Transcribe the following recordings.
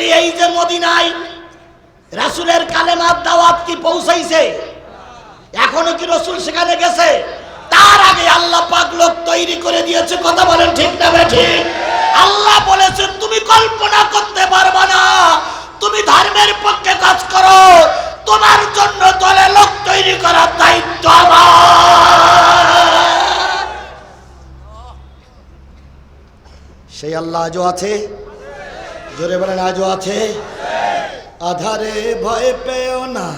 তাহলে এই যে মদিনায় রাসুলের কালেমার দাওয়াত কি পৌঁছাইছে? এখনও কি রসুল সেখানে গেছে? তার আগে আল্লাহ পাক লোক তৈরি করে দিয়েছে, কথা বলেন ঠিক না ঠিক। আল্লাহ বলেছেন তুমি কল্পনা করতে পারবে না। তুমি ধর্মের পক্ষে কাজ করো। তোমার জন্য দলে লোক তৈরি করার দায়িত্ব আমার। সেই আল্লাহ আজও আছে। জোরে বলেন, আজও আছে? আধারে ভয় পেও না,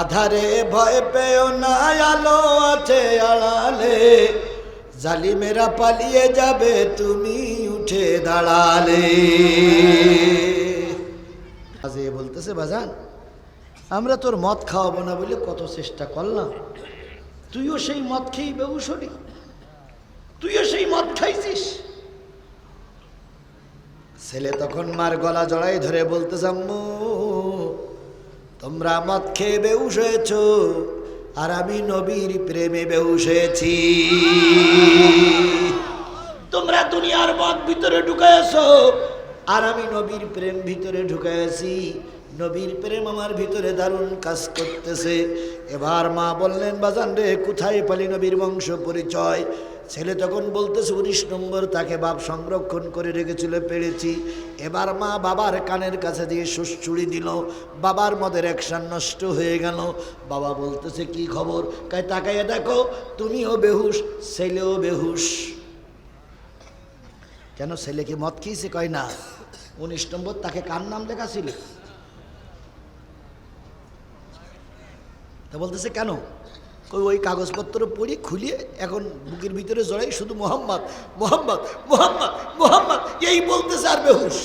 আধারে ভয় পেও না, আলো আছে আড়ালে। জালিমেরা পালিয়ে যাবে, তুমি উঠে দাঁড়ালে। আজ বলতেছে, বাজান, আমরা তোর মদ খাওয়াবো না বলে কত চেষ্টা করলাম। তুইও সেই মদ খেয়েই বেউসরি তুইও সেই মদ খাইছিস। ছেলে তখন মার গলা জড়াই ধরে বলতে আম্মু, তোমরা মদ খেয়ে বেউস হয়েছ আর আমি নবীর প্রেমে বেউস হয়েছি। তোমরা দুনিয়ার মদ ভিতরে ঢুকাইছ আর আমি নবীর প্রেম ভিতরে ঢুকাইছি নবীর প্রেম আমার ভিতরে দারুণ কাজ করতেছে। এবার মা বললেন, বাজান রে, কোথায় পালি নবীর বংশ পরিচয়? ছেলে তখন বলতেছে উনিশ নম্বর তাকে বাপ সংরক্ষণ করে রেখেছিল, পেরেছি। এবার মা বাবার কানের কাছে দিয়ে সুশ্চুড়ি দিল। বাবার মদের অ্যাকশন নষ্ট হয়ে গেল। বাবা বলতেছে, কি খবর? কায় তাকাইয়ে দেখো, তুমিও বেহুশ, ছেলেও বেহুশ। কেন ছেলে কি মদ খেয়েছে? কয়, না। উনিশ নম্বর তাকে কার নাম লেখা ছিল তা বলতেছে, কেন? কই ওই কাগজপত্র পড়ি খুলিয়ে এখন বুকের ভিতরে জড়াই শুধু মোহাম্মদ মোহাম্মদ মোহাম্মদ মোহাম্মদ, এই বলতেছে আর বেহুশ।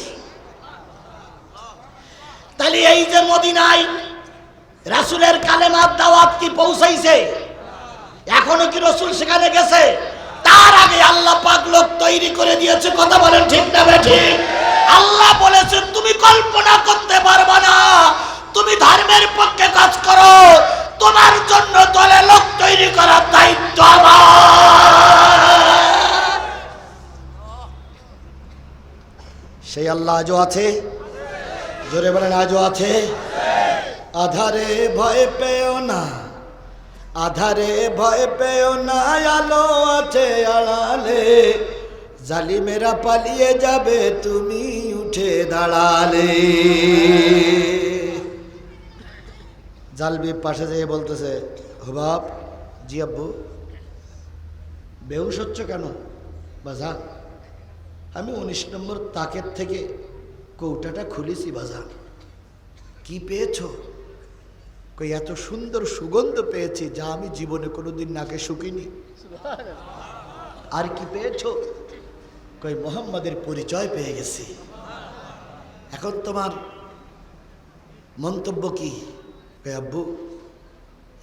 তাহলে এই যে মদিনায় রাসুলের কালেমার দাওয়াত কি পৌঁছাইছে? এখনও কি রসুল সেখানে গেছে? তার আগে আল্লাহ পাক লোক তৈরি করে দিয়েছে, কথা বলেন ঠিক না ঠিক আল্লাহ বলেছেন তুমি কল্পনা করতে পারবে না। তুমি ধর্মের পক্ষে কাজ করো। তোমার জন্য দলে লোক তৈরি করার দায়িত্ব আমার। সেই আল্লাহ আজও আছে? জোরে বলেন, আজও আছে? আধারে ভয় পেও না, আধারে ভয় পেও না, আলো আছে আড়ালে। জালিমেরা পালিয়ে যাবে, তুমি উঠে দাঁড়ালে। জালবি পাশে যেয়ে বলতেছে হুবাব জি আব্বু, বেহুশ হচ্ছ কেন? বাজা, আমি উনিশ নম্বর তাকের থেকে কৌটাটা খুলেছি বাজার কি পেয়েছ? কই, এত সুন্দর সুগন্ধ পেয়েছি যা আমি জীবনে কোনোদিন নাকে শুকিনি। আর কি পেয়েছ? কই, মোহাম্মদের পরিচয় পেয়ে গেছি। এখন তোমার মন্তব্য কি? আব্বু,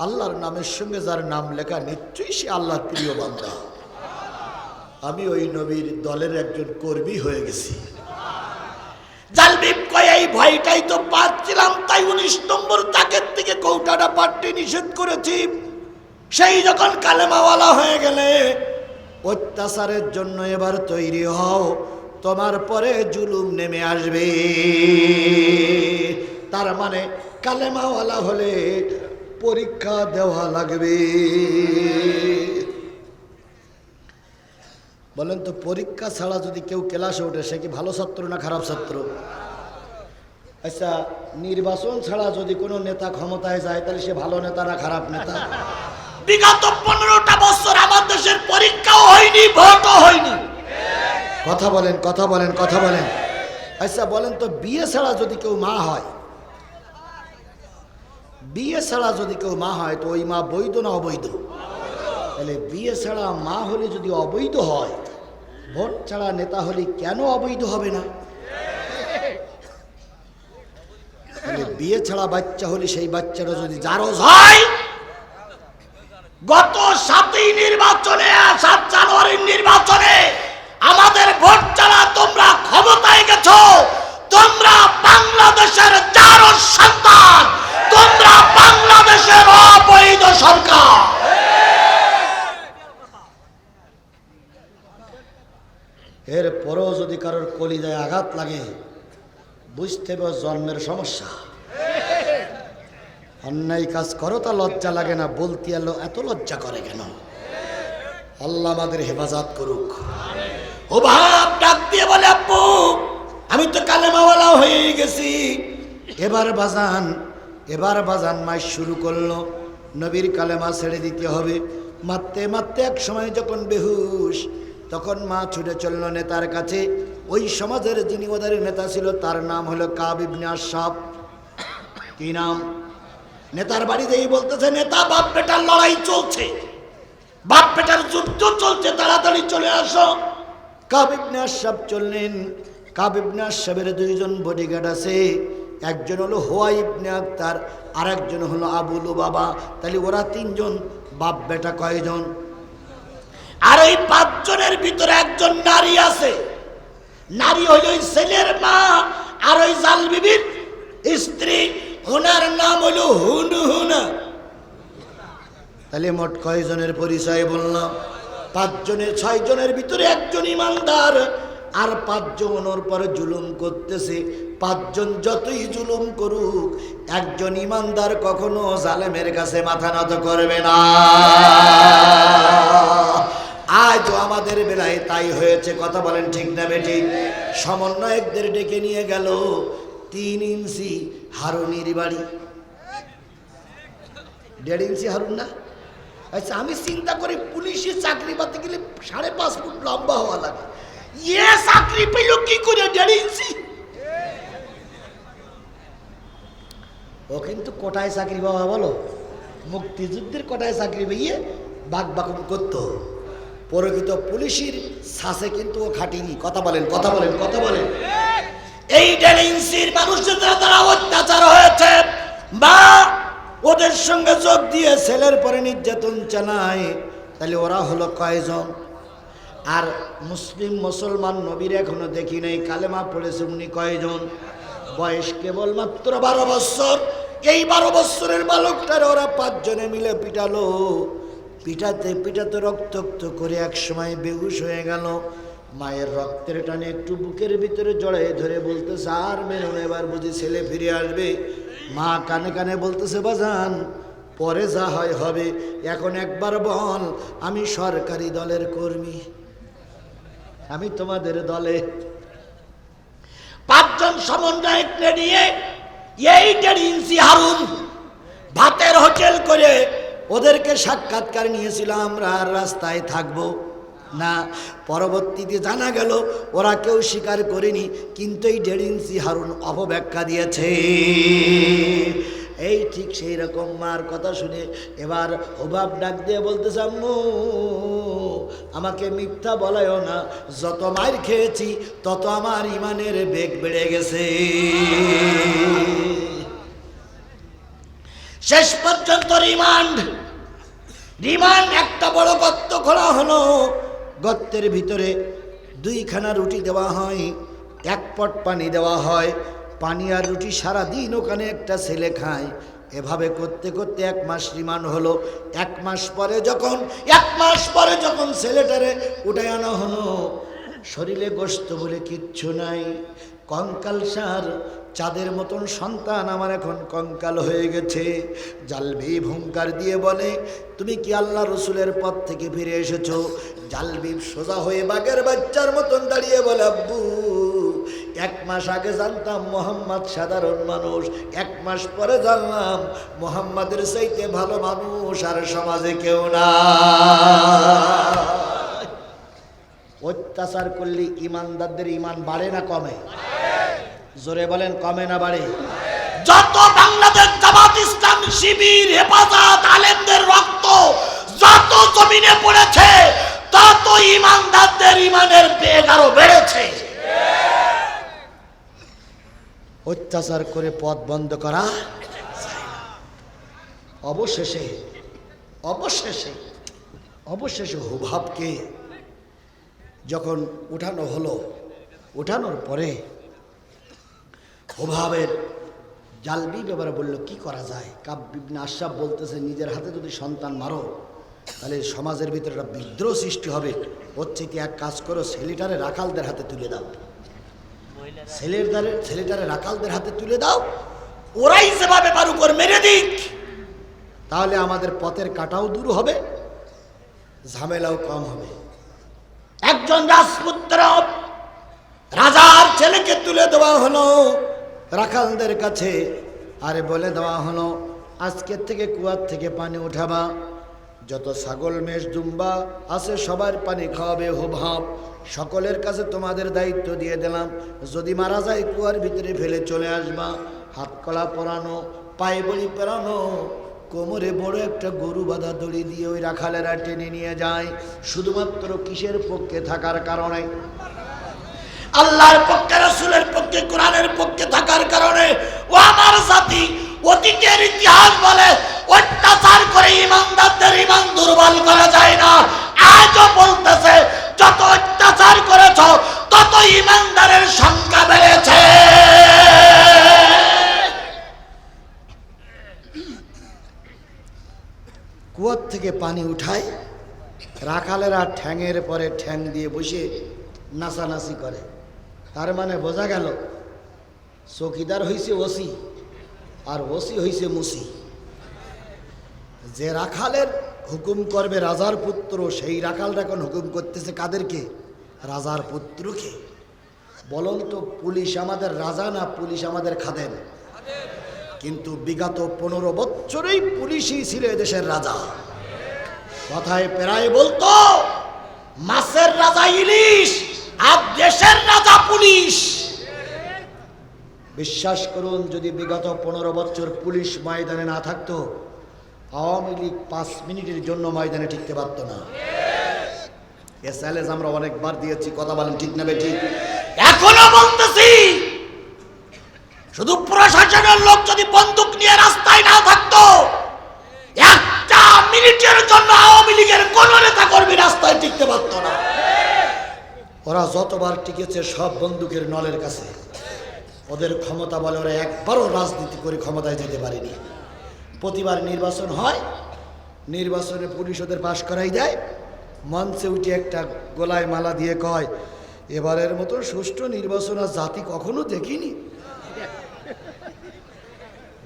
আল্লাহর নামের সঙ্গে যার নাম লেখা, নিশ্চয়ই সে আল্লাহর প্রিয় বান্দা। আমি ওই নবীর দলের একজন কর্মী হয়ে গেছি। জালবিব কয়, এই ভয়টাই তো পাচ্ছিলাম, তাই উনিশ নম্বর তাকের থেকে কৌটাটা পাঠতে নিষেধ করেছি। সেই যখন কালেমাওয়ালা হয়ে গেলে, অত্যাচারের জন্য এবার তৈরি হও, তোমার পরে জুলুম নেমে আসবে। তার মানে কালেমাওয়ালা হলে পরীক্ষা দেওয়া লাগবে। বলেন তো, পরীক্ষা ছাড়া যদি কেউ ক্লাসে ওঠে, সে কি ভালো ছাত্র না খারাপ ছাত্র? আচ্ছা নির্বাচন ছাড়া যদি কোনো নেতা ক্ষমতায় যায়, তাহলে সে ভালো নেতা না খারাপ নেতা? বিগত পনেরোটা বছর আমার দেশের পরীক্ষাও হয়নি, ভোটও হয়নি। কথা বলেন কথা বলেন কথা বলেন। আচ্ছা বলেন তো, বিয়ে ছাড়া যদি কেউ মা হয় বিয়ে ছাড়া যদি কেউ মা হয়, তো ওই মা বৈধ না অবৈধ? তাহলে বিয়ে ছাড়া মা হলে যদি অবৈধ হয়, ভোট ছাড়া নেতা হলে কেন অবৈধ হবে না? বিয়ে ছাড়া বাচ্চা হলে সেই বাচ্চাটা যদি জারজ হয়, গত সাতই নির্বাচনে, সাত জানুয়ারির নির্বাচনে আমাদের ভোট ছাড়া তোমরা ক্ষমতায় গেছো, তোমরা বাংলাদেশের জারজ সন্তান। তোমরা বাংলাদেশের অবৈধ সরকার। এর পরেও যদি কারোর কলিজায় আঘাত লাগে, বুঝতে হবে জন্মের সমস্যা। অন্যায় কাজ করো তা লজ্জা লাগে না, বলতে এলো, এত লজ্জা করে কেন? আল্লাহ আমাদের হেফাজত করুক। ও ভাব ডাক দিয়ে বলে, আব্বু, আমি তো কালেমাওয়ালা হয়ে গেছি। এবার বাজান এবার বাজান মাস শুরু করল। নবীর কালেমা ছেড়ে দিতে হবে। মারতে মারতে এক সময় যখন বেহুশ, তখন মা ছুটে চলল নেতার কাছে। ওই সমাজের যিনি ওদের নেতা ছিল, তার নাম হলো কাবিবনে আশাব কি নাম? নেতার বাড়িতেই বলতেছে, নেতা, বাপ বেটার লড়াই চলছে। বাপ বেটার যুদ্ধ চলছে, তাড়াতাড়ি চলে আসো। কাবিবনে আশাব চললেন। কাবিবনে আশাবের দুইজন বডিগার্ড আছে। একজন হলো হোয়াই ইবনে আক্তার আর একজন হলো আবুলু বাবা তাহলে ওরা তিনজন, বাপ বেটা কয়জন? আর ওই পাঁচজনের ভিতরে একজন নারী আছে। নারী হইল ওই ছেলের মা আর ওই জাল বিবির স্ত্রী। ওনার নাম হলো হুন হুনা। তাহলে মোট কয়জনের পরিচয় বললাম? পাঁচজনের ছয় জনের ভিতরে একজন ইমানদার। আর পাঁচজন ওর পরে জুলুম করতেছে। পাঁচজন যতই জুলুম করুক, একজন ইমানদার কখনো জালেমের কাছে মাথা নত করবে না। আজ আমাদের বেলায় তাই হয়েছে, কথা বলেন ঠিক না বেটি সমন্বয়কদের ডেকে নিয়ে গেল তিন ইঞ্চি হারুনির বাড়ি। দেড় ইঞ্চি হারুন না? আচ্ছা আমি চিন্তা করি পুলিশের চাকরি পাতে গেলে সাড়ে পাঁচ ফুট লম্বা হওয়া লাগে। ইয়ে চাকরি পেল কি করে দেড় ইঞ্চি? ও কিন্তু কোটায় চাকরি বাবা বলো? মুক্তিযুদ্ধের কোটায় চাকরি পেয়ে বাক বাকুম করতো। প্রকৃত পুলিশের শ্বাসে কিন্তু ও খাটিনি। কথা বলেন কথা বলেন কথা বলেন। এই দেড় ইঞ্চির মানুষের দ্বারা অত্যাচার হয়েছে। বা ওদের সঙ্গে যোগ দিয়ে ছেলের পরে নির্যাতন চালায়। তাহলে ওরা হলো কয়জন? আর মুসলিম, মুসলমান নবীর এখনও দেখি নাই, কালেমা পড়েছে উনি কয়জন? বয়স কেবলমাত্র বারো বছর। এই বারো বৎসরের বালকটার ওরা পাঁচজনে মিলে পিটালো। পিটাতে পিটাতে রক্তাক্ত করে এক সময় বেহুশ হয়ে গেল। মায়ের রক্তের টানে একটু বুকের ভিতরে জড়াই ধরে বলতেছে আর মেনো এবার বুঝি ছেলে ফিরে আসবে? মা কানে কানে বলতেছে, বাজান, পরে যা হয় হবে। এখন একবার বল, আমি সরকারি দলের কর্মী। আমি তোমাদের দলে। পাঁচজন সমন্বয়ক নিয়ে এই দেড় ইঞ্চি ভাতের হোটেল করে ওদেরকে সাক্ষাৎকার নিয়েছিল আমরা আর রাস্তায় থাকব না। পরবর্তীতে জানা গেল, ওরা কেউ স্বীকার করেনি, কিন্তু এই দেড় হারুন অপব্যাখ্যা দিয়েছে। এই ঠিক সেই রকম মার কথা শুনে এবার অভাব ডাক দিয়ে বলতেছে, আম্মু আমাকে মিথ্যা বলায়ও না। যত মার খেয়েছি, তত আমার ইমানের বেগ বেড়ে গেছে। শেষ পর্যন্ত রিমান্ড। রিমান্ড একটা বড় গর্ত খোলা হলো। গর্তের ভিতরে দুইখানা রুটি দেওয়া হয়, এক পট পানি দেওয়া হয়। পানি আর রুটি সারা দিন ওখানে একটা ছেলে খায়। এভাবে করতে করতে এক মাস রিমান্ড হলো। এক মাস পরে যখন, এক মাস পরে যখন ছেলেটারে উঠে আনা হলো, শরীরে গোস্ত বলে কিচ্ছু নাই। কঙ্কাল সার, চাঁদের মতন সন্তান আমার এখন কঙ্কাল হয়ে গেছে। জালবি ভুঙ্কার দিয়ে বলে, তুমি কি আল্লাহ রসুলের পথ থেকে ফিরে এসেছ? জালবি সোজা হয়ে বাঘের বাচ্চার মতন দাঁড়িয়ে বলে, আব্বু এক মাস আগে জানতাম মোহাম্মদ সাধারণ মানুষ, এক মাস পরে জানলাম মোহাম্মদের চাইতে ভালো মানুষ আর সমাজে কেউ না অত্যাচার করলে ইমানদারদের ইমান বাড়ে না কমে? জোরে বলেন, কমে না বাড়ে? যত বাংলাদেশ জামাত ইসলাম শিবির, হেফাজত, আলেমদের রক্ত যত জমিনে পড়েছে, তত ইমানদারদের ইমানের বেগ আরও বেড়েছে। অত্যাচার করে পথ বন্ধ করা অবশেষে অবশেষে অবশেষে হুভাবকে যখন উঠানো হলো, উঠানোর পরে ওভাবের জালবি ব্যাপারে বলল, কি করা যায়? কাব্বিবনে আশরাফ বলতেছে, নিজের হাতে যদি সন্তান মারো, তাহলে সমাজের ভিতরে একটা বিদ্রোহ সৃষ্টি হবে। হচ্ছে কি এক কাজ করো সেলিটারে রাখালদের হাতে তুলে দাও। ছেলের দ্বারে ছেলেটারে রাখালদের হাতে তুলে দাও। ওরাই যেভাবে পার উপর মেরে দিক, তাহলে আমাদের পথের কাটাও দূর হবে, ঝামেলাও কম হবে। একজন রাজপুত্র রাজার ছেলেকে তুলে দেওয়া হলো রাখালদের কাছে, আরে বলে দেওয়া হলো আজকের থেকে কুয়ার থেকে পানি উঠাবা। যত ছাগল, মেষ, দুম্বা আছে, সবার পানি খাওয়াবে হুভাব সকলের কাছে তোমাদের দায়িত্ব দিয়ে দিলাম। যদি মারা যায়, কুয়ার ভিতরে ফেলে চলে আসবা। হাত কলা পরানো, পায়ে বড়ি পেরানো, কোমরে বড় একটা গরু বাঁধা দড়ি দিয়ে ওই রাখালেরা টেনে নিয়ে যায়। শুধুমাত্র কিসের পক্ষে থাকার কারণে? আল্লাহর পক্ষে, রসুলের পক্ষে, কোরআনের পক্ষে থাকার কারণে। ও আমার জাতি অতীতের ইতিহাস বলে অত্যাচার করে ইমানদারদের ইমান দুর্বল করা যায় না। আজও বলতেছে যত অত্যাচার করেছ, তত ইমানদারের সংখ্যা বেড়েছে। কুয়ার থেকে পানি উঠায়, রাখালেরা ঠ্যাঙের পরে ঠ্যাং দিয়ে বসে নাচানাচি করে। তার মানে বোঝা গেল, চকিদার হইছে ওসি, আর ওসি হইছে মুসি। যে রাখালের হুকুম করবে রাজার পুত্র, সেই রাখালরা এখন হুকুম করতেছে কাদেরকে? রাজার পুত্রকে। বলুন তো পুলিশ আমাদের রাজা না পুলিশ আমাদের খাদেন কিন্তু বিগত পনেরো বছরেই পুলিশই ছিল দেশের রাজা। কথায় প্রায় বলতো, মাছের রাজা ইলিশ, আর দেশের রাজা পুলিশ। বিশ্বাস করুন, যদি বিগত পনেরো বছর পুলিশ ময়দানে না থাকতো আওয়ামী লীগ পাঁচ মিনিটের জন্য ময়দানে টিকতে পারত না। এ চ্যালেঞ্জ আমরা অনেকবার দিয়েছি, কথা বলেন ঠিক নেবে ঠিক এখনও বলতেছি, শুধু প্রশাসনের লোক যদি বন্দুক নিয়ে রাস্তায় না থাকতো, একটা মিনিটের জন্য আওয়ামী লীগের কোন নেতা কর্মী রাস্তায় টিকতে পারতো না। ওরা যতবার টিকেছে সব বন্দুকের নলের কাছে। ওদের ক্ষমতা বলে ওরা একবারও রাজনীতি করে ক্ষমতায় যেতে পারেনি। প্রতিবার নির্বাচন হয়, নির্বাচনে পুলিশ ওদের পাশ করাই দেয়। মঞ্চে উঠে একটা গোলায় মালা দিয়ে কয়, এবারের মতো সুষ্ঠু নির্বাচন আর জাতি কখনো দেখিনি।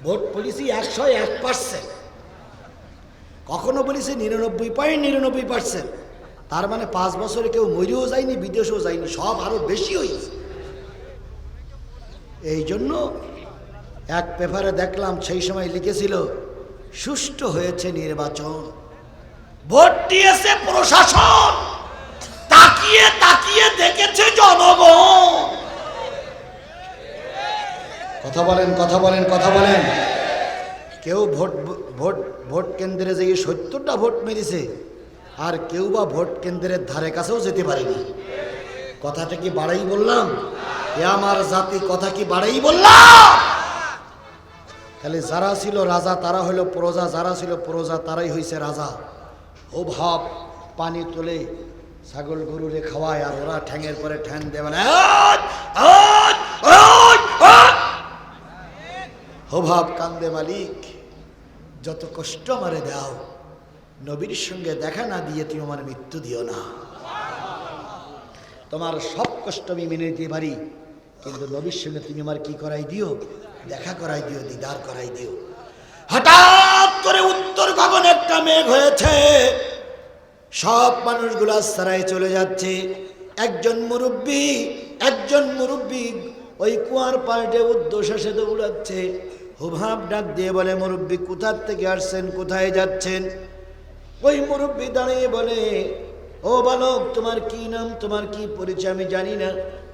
ভোট পলিসি একশো এক পার্সেন্ট। কখনো বলিছে নিরানব্বই পয়েন্ট নিরানব্বই পার্সেন্ট। তার মানে পাঁচ বছরে কেউ মরেও যায়নি, বিদেশেও যায়নি, সব আরও বেশি হয়েছে। এই জন্য এক পেপারে দেখলাম, সেই সময় লিখেছিল সুষ্ঠু হয়েছে নির্বাচন। ভোট দিয়েছে প্রশাসন। তাকিয়ে তাকিয়ে দেখেছে জনগণ। কথা বলেন কথা বলেন কথা বলেন। কেউ ভোট ভোট ভোট কেন্দ্রে যেয়ে সত্তরটা ভোট মেরেছে, আর কেউ বা ভোট কেন্দ্রের ধারে কাছেও যেতে পারেনি। কথাটা কি বাড়াই বললাম? এ আমার জাতি, কথা কি বাড়াই বললাম? তাহলে যারা ছিল রাজা, তারা হলো প্রজা, যারা ছিল প্রজা, তারাই হয়েছে রাজা। ও ভাব পানি তোলে ছাগল গরুরে খাওয়ায় আর ওরা ঠ্যাঙের পরে ঠ্যাং দেবে না হোভাব কান্দে মালিক, যত কষ্ট আমারে দাও, নবীর সঙ্গে দেখা না দিয়ে তুমি আমার মৃত্যু দিও না। তোমার সব কষ্ট আমি মেনে নিতে পারি, কিন্তু নবীর সঙ্গে তুমি আমার কি করাই দিও? দেখা করাই দিও, দিদার করাই দিও। হঠাৎ করে উত্তর গগনে একটা মেঘ হয়েছে। সব মানুষগুলো সারাই চলে যাচ্ছে। একজন মুরব্বী একজন মুরব্বী ওই কুয়ার পাল্টে উদ্দেশ্য সে দৌড়াচ্ছে। হুভাব ডাক দিয়ে বলে, মুরব্বী, কোথার থেকে আসছেন? কোথায় যাচ্ছেন? ওই মুরব্বী দাঁড়িয়ে বলে, ও বালক, তোমার কি নাম, তোমার কি পরিচয় আমি জানি না।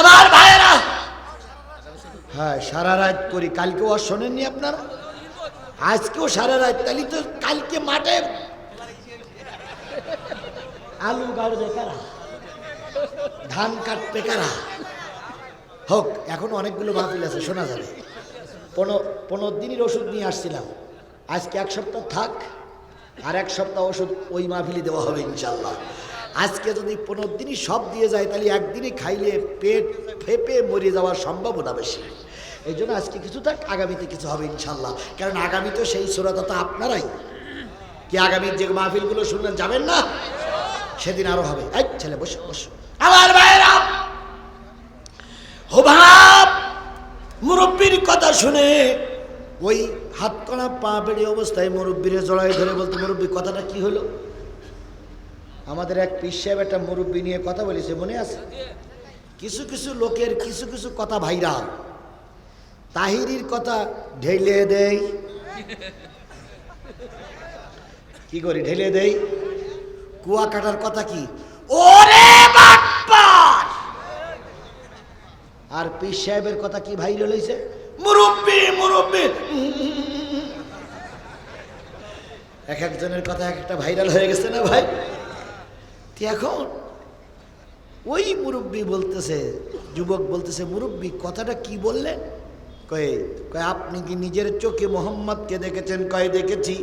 আমার ভাইয়েরা। হ্যাঁ সারা রাত করি। কালকেও আর শোনেননি আপনারা? আজকেও সারা রাত। তাহলে তো কালকে মাঠে আলু গাড়বে কারা? ধান কাটবে কারা? হোক, এখন অনেকগুলো মাহফিল আছে, শোনা যাবে। পনেরো পনেরো দিনের ওষুধ নিয়ে আসছিলাম। আজকে এক সপ্তাহ থাক, আর এক সপ্তাহ ওষুধ ওই মাহফিলি দেওয়া হবে ইনশাল্লাহ আজকে যদি পনেরো দিনই সব দিয়ে যায়, তাহলে একদিনই খাইলে পেট ফেপে মরে যাওয়ার সম্ভাবনা বেশি। এই জন্য আজকে কিছু থাক, আগামীতে কিছু হবে ইনশাল্লাহ কারণ আগামীতে সেই সুরতা তো আপনারাই। কি আগামীর যে মাহফিলগুলো শুনলেন, যাবেন না? সেদিন আরও হবে। এক ছেলে, বসো বসো। আমার ভাইয়েরা হোভাব মুরব্বীর কথা শুনে ওই হাত কড়া পা বেড়ে অবস্থায় মুরব্বীর জড়াই ধরে বলতে, মুরব্বী, কথাটা কি হলো? আমাদের এক পিস সাহেব, একটা মুরব্বী নিয়ে কথা বলেছে, মনে আছে? কিছু কিছু লোকের কিছু কিছু কথা ভাইরাল। তাহিরির কথা ঢেলে দেই। কি করি, ঢেলে দেই? কুয়া কাটার কথা কি? ওরে আর পীর সাহেবের কথা কি ভাইরাল হয়েছে মুরব্বী মুরব্বী! এক একজনের কথা এক একটা ভাইরাল হয়ে গেছে না ভাই? তো এখন ওই মুরব্বী বলতেছে, যুবক বলতেছে, মুরব্বী, কথাটা কি বললেন কয়ে, কয়, আপনি কি নিজের চোখে মোহাম্মদকে দেখেছেন? কয়ে, দেখেছি।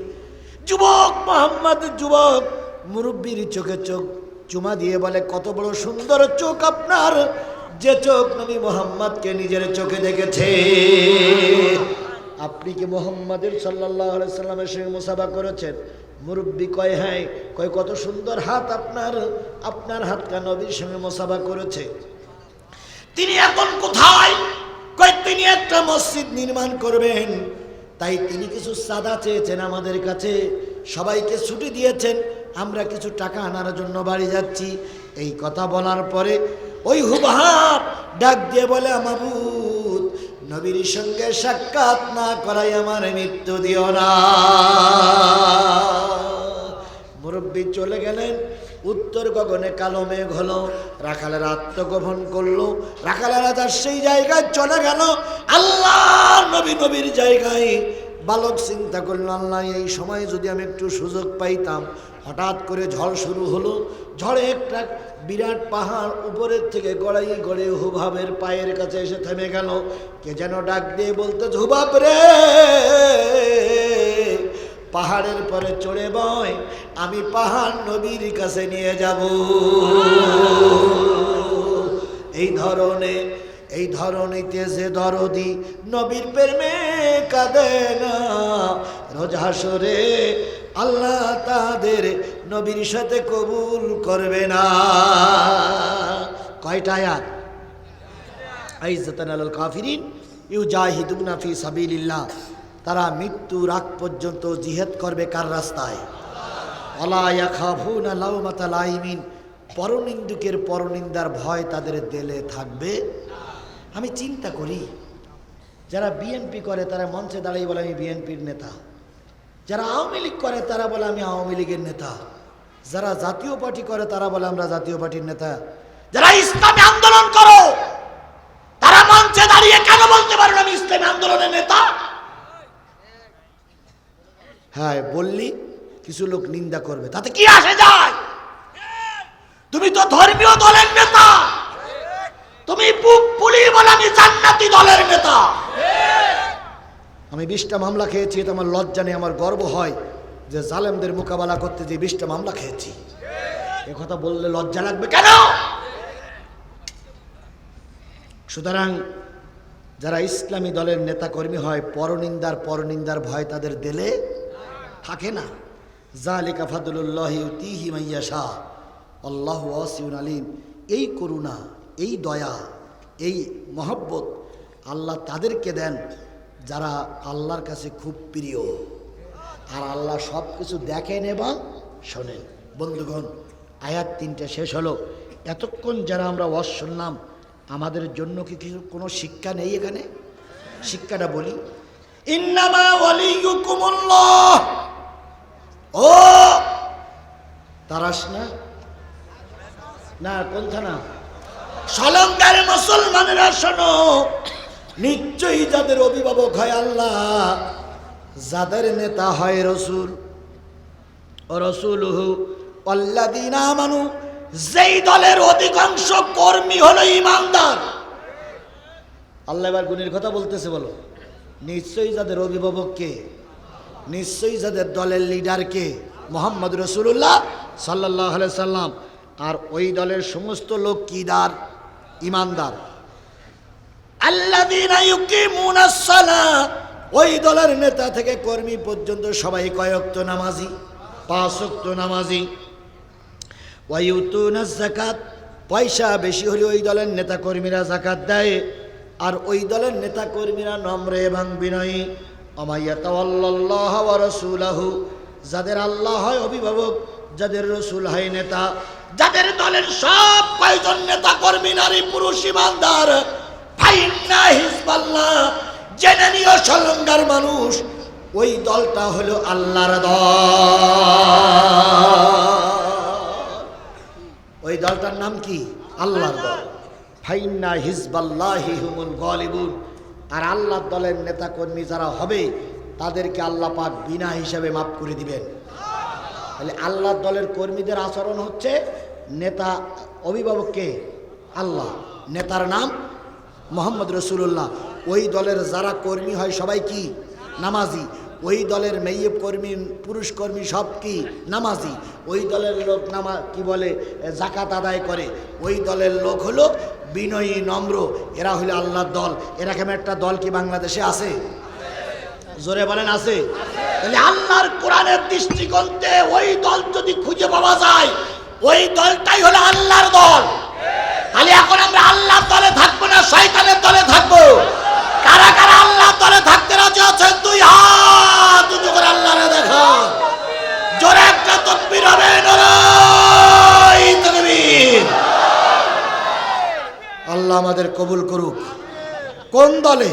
যুবক, মোহাম্মদ, যুবক, মুরব্বীর চোখে চোখ চুমা দিয়ে বলে, কত বড় সুন্দর চোখ আপনার, যে চোখ নবী মোহাম্মদকে নিজের চোখে দেখেছে। আপনি কি মোহাম্মদের সাল্লাহ সাল্লামের সঙ্গে মুসাফা করেছেন? মুরব্বী কয় হ্যাঁ কয়, কত সুন্দর হাত আপনার আপনার হাতটা নবীর সঙ্গে মোসাফা করেছে। তিনি এখন কোথায়? কয়, তিনি একটা মসজিদ নির্মাণ করবেন। তাই তিনি কিছু সাদা চেয়েছেন আমাদের কাছে। সবাইকে ছুটি দিয়েছেন, আমরা কিছু টাকা আনার জন্য বাড়ি যাচ্ছি। এই কথা বলার পরে ওই হুবহাব ডাক দিয়ে বলে আমাবুত নবীর সঙ্গে সাক্ষাৎ না করাই আমার মৃত্যু দিও না। মুরব্বী চলে গেলেন, উত্তর গগনে কালো মেঘ হলো, রাখালের আত্মগোপন করল, রাখালেরা যার সেই জায়গায় চলে গেল আল্লাহ নবী নবীর জায়গায়। বালক চিন্তা করল আল্লাহ, এই সময় যদি আমি একটু সুযোগ পাইতাম হঠাৎ করে ঝড় শুরু হলো। ঝড়ে একটা বিরাট পাহাড় উপরের থেকে গড়াই গড়ে হুভাবের পায়ের কাছে এসে থেমে গেল। কে যেন ডাক দিয়ে বলতে হুবাব রে! পাহাড়ের পরে চড়ে বয়, আমি পাহাড় নবীর কাছে নিয়ে যাব। এই ধরনে, এই ধরনীতে যে দরদি নবীর প্রেমে কাঁদে না, রোজ হাসরে আল্লাহ তাদের নবীর সাথে কবুল করবে না। কয়টা আয়াত? আইজাতান আল কাফিরিন ইউ জাহিদুনা ফি সাবিলিল্লাহ। তারা মৃত্যুর আগ পর্যন্ত জিহেদ করবে কার রাস্তায়? অলায়া খাফুনা লাউমাতা লাইমিন পরনিন্দুকের পরনিন্দার ভয় তাদের দেলে থাকবে। আমি চিন্তা করি, যারা বিএনপি করে তারা মঞ্চে দাঁড়িয়ে বলে, আমি বিএনপির নেতা। যারা আওয়ামী লীগ করে, তারা বলে আমি আওয়ামী লীগের নেতা। যারা জাতীয় পার্টি করে, তারা বলে আমরা জাতীয় পার্টির নেতা। যারা ইসলামী আন্দোলন করো, তারা মঞ্চে দাঁড়িয়ে কেন বলতে পারেন আমি ইসলামী আন্দোলনের নেতা? হ্যাঁ বললি, কিছু লোক নিন্দা করবে। তাতে কি আসে যায়? তুমি তো ধর্মীয় দলের নেতা। তুমি পুলির বলে আমি জান্নাতি দলের নেতা। আমি বিশটা মামলা খেয়েছি, এটা আমার লজ্জা নেই, আমার গর্ব হয় যে জালেমদের মোকাবেলা করতে যে বিশটা মামলা খেয়েছি। কথা বললে লজ্জা লাগবে কেন? সুতরাং যারা ইসলামী দলের নেতাকর্মী হয়, পরনিন্দার পরনিন্দার ভয় তাদের দেলে থাকে না। জালিকা ফাদুল্লাহ ইউতিহি মাইয়া শাহ আল্লাহ ওয়াসিউন আলিম। এই করুণা, এই দয়া, এই মহব্বত আল্লাহ তাদেরকে দেন। যারা আল্লাহর কাছে খুব প্রিয়, আর আল্লাহ সব কিছু দেখেন এবং শোনেন। বন্ধুগণ, আয়াত তিনটা শেষ হলো। এতক্ষণ যারা আমরা ওয়াজ শুনলাম, আমাদের জন্য কি কিছু কোনো শিক্ষা নেই এখানে? শিক্ষাটা বলি। ইন্নামা ও তারাস না? না কোন থানা সলঙ্গার মুসলমানেরা শোনো। নিশ্চয়ই যাদের অভিভাবক হয় আল্লাহ, যাদের নেতা হয় রসুল। রসুল মানু যেই দলের অধিকাংশ কর্মী হলো ইমানদার। আল্লাহ এবার গুণের কথা বলতেছে, বলো। নিশ্চয়ই যাদের অভিভাবককে নিশ্চয়ই যাদের দলের লিডারকে মোহাম্মদ রসুল্লাহ সাল্লাহ সাল্লাম আর ওই দলের সমস্ত লোক কিদার ইমানদার। ওই দলের নেতা থেকে কর্মী পর্যন্ত সবাই কয়ক্ত নামাজি? পাঁচক্ত নামাজি। যাকাত। পয়সা বেশি হলে ওই দলের নেতা কর্মীরা জাকাত দেয়। আর ওই দলের নেতা কর্মীরা নম্র এবং বিনয়ী। রাসূলাহু। যাদের আল্লাহ হয় অভিভাবক, যাদের রসুল হয় নেতা। যাদের দলের সব কয়জন নেতা কর্মী নারী, পুরুষ, ইমানদার ফাইন্না হিজবাল্লাহ, জেনে নিও সলঙ্গার মানুষ, ওই দলটা হলো আল্লাহর দল। ওই দলটার নাম কি? আল্লাহর দল। ফাইন্না হিজবাল্লাহি হুমুল গলিবুন। আর আল্লাহর দলের নেতা কর্মী যারা হবে, তাদেরকে আল্লাহ পাক বিনা হিসাবে মাফ করে দিবেন। তাহলে আল্লাহর দলের কর্মীদের আচরণ হচ্ছে, নেতা অভিভাবককে আল্লাহ। নেতার নাম মোহাম্মদ রসুল্লাহ ওই দলের যারা কর্মী হয় সবাই কি? নামাজি। ওই দলের মেয়ে কর্মী, পুরুষ কর্মী সব কি? নামাজি। ওই দলের লোক নামা, কি বলে জাকাত আদায় করে। ওই দলের লোক হলো বিনয়ী, নম্র। এরা হলো আল্লাহর দল। এরকম একটা দল কি বাংলাদেশে আছে? জোরে বলেন, আছে। তাহলে আল্লাহর কোরআনের দৃষ্টিকোণতে ওই দল যদি খুঁজে পাওয়া যায়, ওই দলটাই হলো আল্লাহর দল। তাহলে এখন আমরা আল্লাহর দলে থাকব না শয়তানের দলে থাকব? কারা কারা আল্লাহর দলে থাকতে রাজি আছেন? দুই হাত উঁচু করে আল্লাহরে দেখা জোরে একটা তকবীর হবে আল্লাহ আমাদের কবুল করুক। কোন দলে?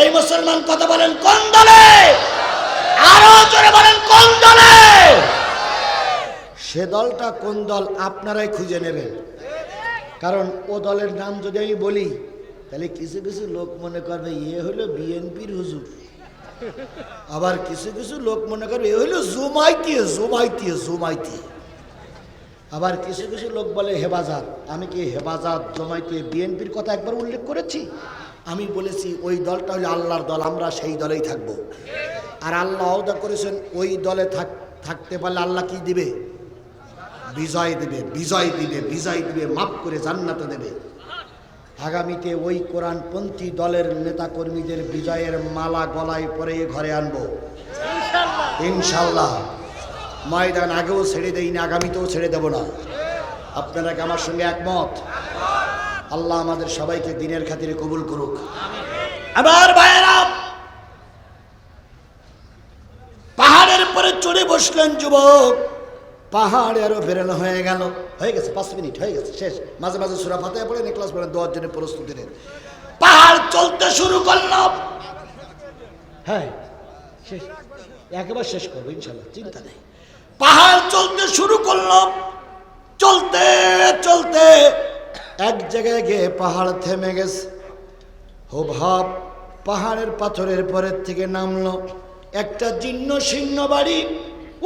এই মুসলমান কথা বলেন, কোন দলে? আরও জোরে বলেন, কোন দলে? সে দলটা কোন দল আপনারাই খুঁজে নেবেন। কারণ ও দলের নাম যদি আমি বলি, তাহলে কিছু কিছু লোক মনে করবে ইয়ে হলো বিএনপির হুজুর। আবার কিছু কিছু লোক মনে করবে, এ হলো জুমাইতি জুমাইতি জুমাইতি আবার কিছু কিছু লোক বলে, হেফাজত। আমি কি হেফাজত জমাইতে বিএনপির কথা একবার উল্লেখ করেছি? আমি বলেছি, ওই দলটা হলো আল্লাহর দল, আমরা সেই দলেই থাকব। আর আল্লাহ আওদা করেছেন, ওই দলে থাক থাকতে পারলে আল্লাহ কি দিবে? বিজয় দিবে বিজয় দিবে বিজয় দিবে, মাফ করে জান্নাতে দেবে। আগামীতে ওই কোরআনপন্থী দলের নেতাকর্মীদের বিজয়ের মালা গলায় পরে ঘরে আনব। ইনশাল্লাহ ময়দান আগেও ছেড়ে দেই না আগামীতেও ছেড়ে দেব না। আপনারা কি আমার সঙ্গে একমত? আল্লাহ আমাদের সবাইকে দিনের খাতিরে কবুল করুক। আবার ভাইয়েরা, পাহাড়ের পরে চড়ে বসলেন যুবক। পাহাড় আরও ফেরানো হয়ে গেল। হয়ে গেছে, পাঁচ মিনিট, হয়ে গেছে, শেষ। মাঝে মাঝে সুরা ফাতে পড়ে, নেকলাস পড়ে, দোয়ার জন্য প্রস্তুতি নেন। পাহাড় চলতে শুরু করলাম। হ্যাঁ শেষ। একেবারে শেষ করব, ইনশাল্লাহ, চিন্তা নেই। পাহাড় চলতে শুরু করলাম। চলতে চলতে এক জায়গায় গিয়ে পাহাড় থেমে গেছে। হো ভাব পাহাড়ের পাথরের পরের থেকে নামলো। একটা জীর্ণ শীর্ণ বাড়ি।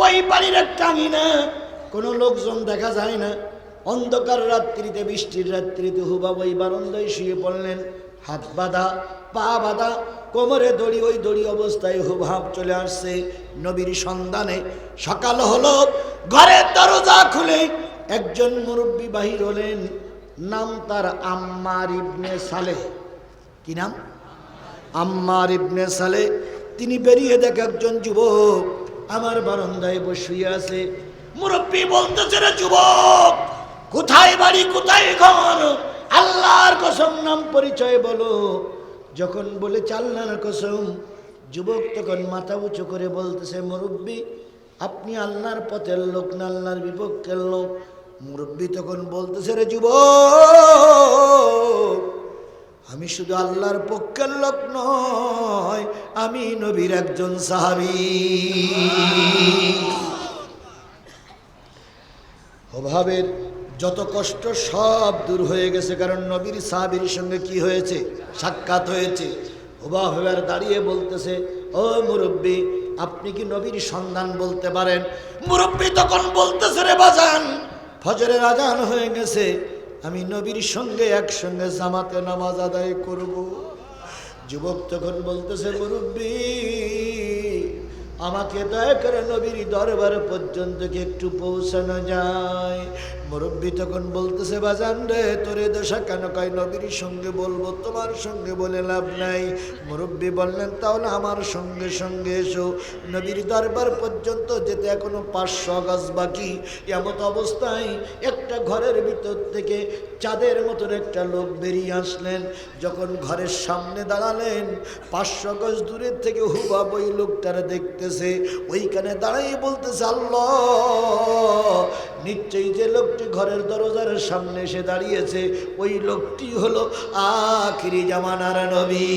ওই বাড়ির একটা আঙিনা কোনো লোকজন দেখা যায় না। অন্ধকার রাত্রিতে, বৃষ্টির রাত্রিতে হুবাব ওই বারন্দায় শুয়ে পড়লেন। হাত বাঁধা, পা বাঁধা, কোমরে দড়ি, ওই দড়ি অবস্থায় হুভাব চলে আসছে নবীর সন্ধানে। সকাল হলো ঘরের দরজা খুলে একজন মুরব্বী বাহির হলেন। নাম তার আম্মার ইবনে সালেহ কি নাম? আম্মার ইবনে সালে। তিনি বেরিয়ে দেখে একজন যুবক আমার বারান্দায় বসিয়ে আছে। মুরব্বী বলতেছে, রে যুবক, কোথায় বাড়ি, কোথায় ঘর? আল্লাহর কসম নাম পরিচয় বলো। যখন বলে, চাল্লার কসম। যুবক তখন মাথা উঁচু করে বলতেছে, মুরব্বী, আপনি আল্লাহর পথের লোক না আল্লাহর বিপক্ষের লোক? মুরব্বী তখন বলতেছে, রে যুবক আমি শুধু আল্লাহর পক্ষের লোক নয়, আমি নবীর একজন সাহাবি। অভাবের যত কষ্ট সব দূর হয়ে গেছে, কারণ নবীর সাহাবির সঙ্গে কি হয়েছে? সাক্ষাৎ হয়েছে। অভাবের দাঁড়িয়ে বলতেছে, ও মুরব্বী, আপনি কি নবীর সন্ধান বলতে পারেন? মুরব্বী তখন বলতেছে, রে বাজান, ফজরের আজান হয়ে গেছে। আমি নবীর সঙ্গে একসঙ্গে জামাতে নামাজ আদায় করব। যুবক তখন বলতেছে, মুরব্বী, আমাকে দয়া করে নবীর দরবার পর্যন্ত একটু পৌঁছানো যায়? মুরব্বী তখন বলতেছে, বাজান রে, তোরে দশা কেন? কয়, নবীর সঙ্গে বলব, তোমার সঙ্গে বলে লাভ নাই। মুরব্বী বললেন তাহলে আমার সঙ্গে সঙ্গে এসো। নবীর দরবার পর্যন্ত যেতে এখনও পাঁচশো গাছ বাকি। এমত অবস্থায় একটা ঘরের ভিতর থেকে চাঁদের মতন একটা লোক বেরিয়ে আসলেন। যখন ঘরের সামনে দাঁড়ালেন, পাঁচশো গজ দূরের থেকে হুবা ওই লোকটারা দেখতেছে। ওইখানে দাঁড়াই বলতেছে, আল্লাহ, নিশ্চয়ই যে লোকটি ঘরের দরজার সামনে এসে দাঁড়িয়েছে। ওই লোকটি হলো আখিরি জামানার নবী।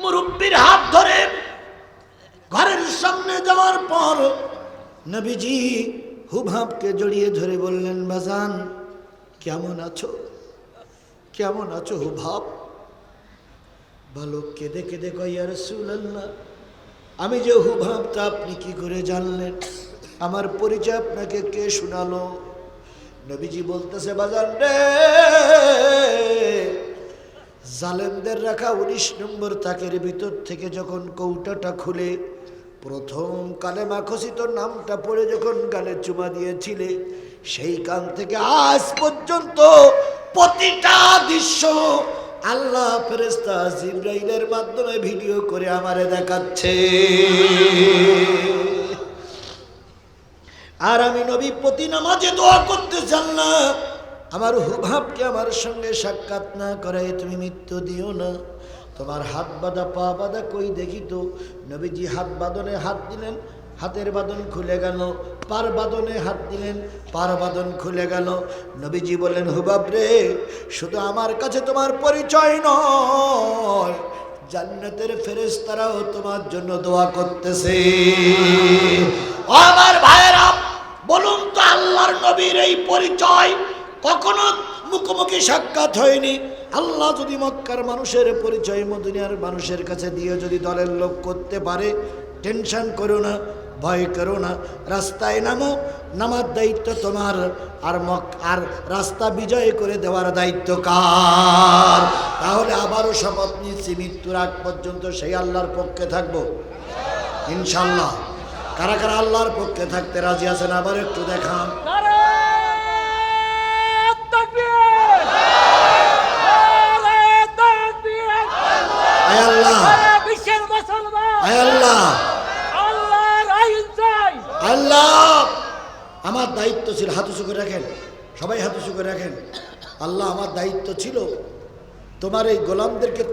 মুরব্বীর হাত ধরে ঘরের সামনে যাওয়ার পর নবীজি হুভাবকে জড়িয়ে ধরে বললেন, বাজান, কেমন আছো? কেমন আছো হুভাব ভালো কেঁদে কেঁদে কয়ার সুলাল্লাহ আমি যে হুভাবটা আপনি কি করে জানলেন? আমার পরিচয় আপনাকে কে শোনালো? নবীজি বলতেছে, বাজান রে, জালেমদের রাখা উনিশ নম্বর তাকের ভিতর থেকে যখন কৌটাটা খুলে, প্রথম কালেমা মাখসিত নামটা পড়ে যখন গালে চুমা দিয়েছিলে, সেই কান থেকে আজ পর্যন্ত প্রতিটা দৃশ্য আল্লাহ ফেরেস্তা জিব্রাইলের মাধ্যমে ভিডিও করে আমারে দেখাচ্ছে। আর আমি নবী প্রতি নামাজে দোয়া করতে চান না। আমার হুভাবকে আমার সঙ্গে সাক্ষাৎ না করায় তুমি মৃত্যু দিও না। তোমার হাত বাঁধা, পা বাঁধা কই দেখি তো? নবীজি হাত বাঁধনে হাত দিলেন, হাতের বাঁধন খুলে গেল, পার বাঁধনে হাত দিলেন, পার বাঁধন খুলে গেল। নবীজি বললেন হুবাব রে, শুধু আমার কাছে তোমার পরিচয় নয়, জান্নাতের ফেরেশতারাও তোমার জন্য দোয়া করতেছে। আমার ভাইয়েরা বলুন তো আল্লাহর নবীর এই পরিচয় কখনো মুখোমুখি সাক্ষাৎ হয়নি? আল্লাহ যদি মক্কার মানুষের পরিচয়, মদিনার মানুষের কাছে দিয়ে যদি দলের লোক করতে পারে, টেনশন করো না, ভয় করো না। রাস্তায় নামো, নামার দায়িত্ব তোমার। আর মক, আর রাস্তা বিজয় করে দেওয়ার দায়িত্ব কার? তাহলে আবারও শপথ নিচ্ছি, মৃত্যুর আগ পর্যন্ত সেই আল্লাহর পক্ষে থাকব। ইনশাল্লাহ কারা কারা আল্লাহর পক্ষে থাকতে রাজি আছেন আবার একটু দেখান। আল্লাহ। আমার দায়িত্ব ছিল হাত উঁচু করে রাখেন। সবাই হাত উঁচু করে রাখেন। আল্লাহ আমার দায়িত্ব ছিল। তোমার এই গোলামদেরকে